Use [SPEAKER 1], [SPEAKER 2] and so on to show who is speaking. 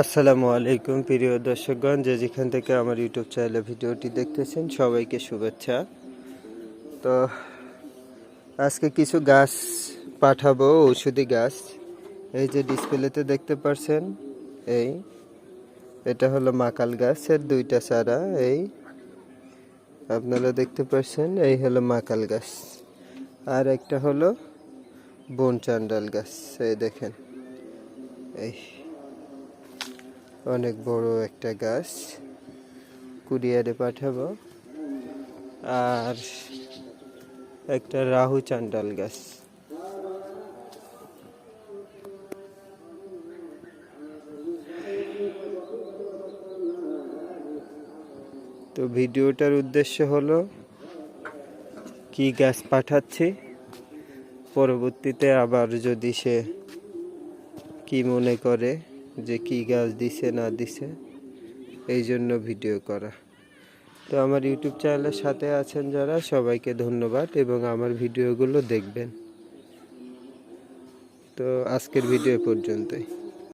[SPEAKER 1] আসসালামু আলাইকুম, প্রিয় দর্শকগণ। যে যেখান থেকে আমার ইউটিউব চ্যানেলে ভিডিওটি দেখতেছেন, সবাইকে শুভেচ্ছা। তো, আজকে কিছু গাছ পাঠাবো, ঔষধি গাছ। এই যে ডিসপ্লেতে দেখতে পারছেন, এই। এটা হলো মাকাল গাছের দুইটা চারা, এই। আপনারা দেখতে পাচ্ছেন এই হলো মাকাল গাছ। আর একটা হলো বন চান্ডাল গাছ, এই দেখেন, এই। অনেক বড় একটা গাছ কুরিয়ারে পাঠাবো। আর একটা রাহু চান্ডাল গাছ। তো ভিডিওটার উদ্দেশ্য হলো, কি গাছ পাঠাচ্ছি? পরবর্তীতে আবার যদি সে কি মনে করে যে কি গাছ দিছে না দিছে, এই জন্য ভিডিও করা। তো আমার ইউটিউব চ্যানেলের সাথে আছেন যারা, সবাইকে ধন্যবাদ এবং আমার ভিডিওগুলো দেখবেন। তো আজকের ভিডিও পর্যন্তই।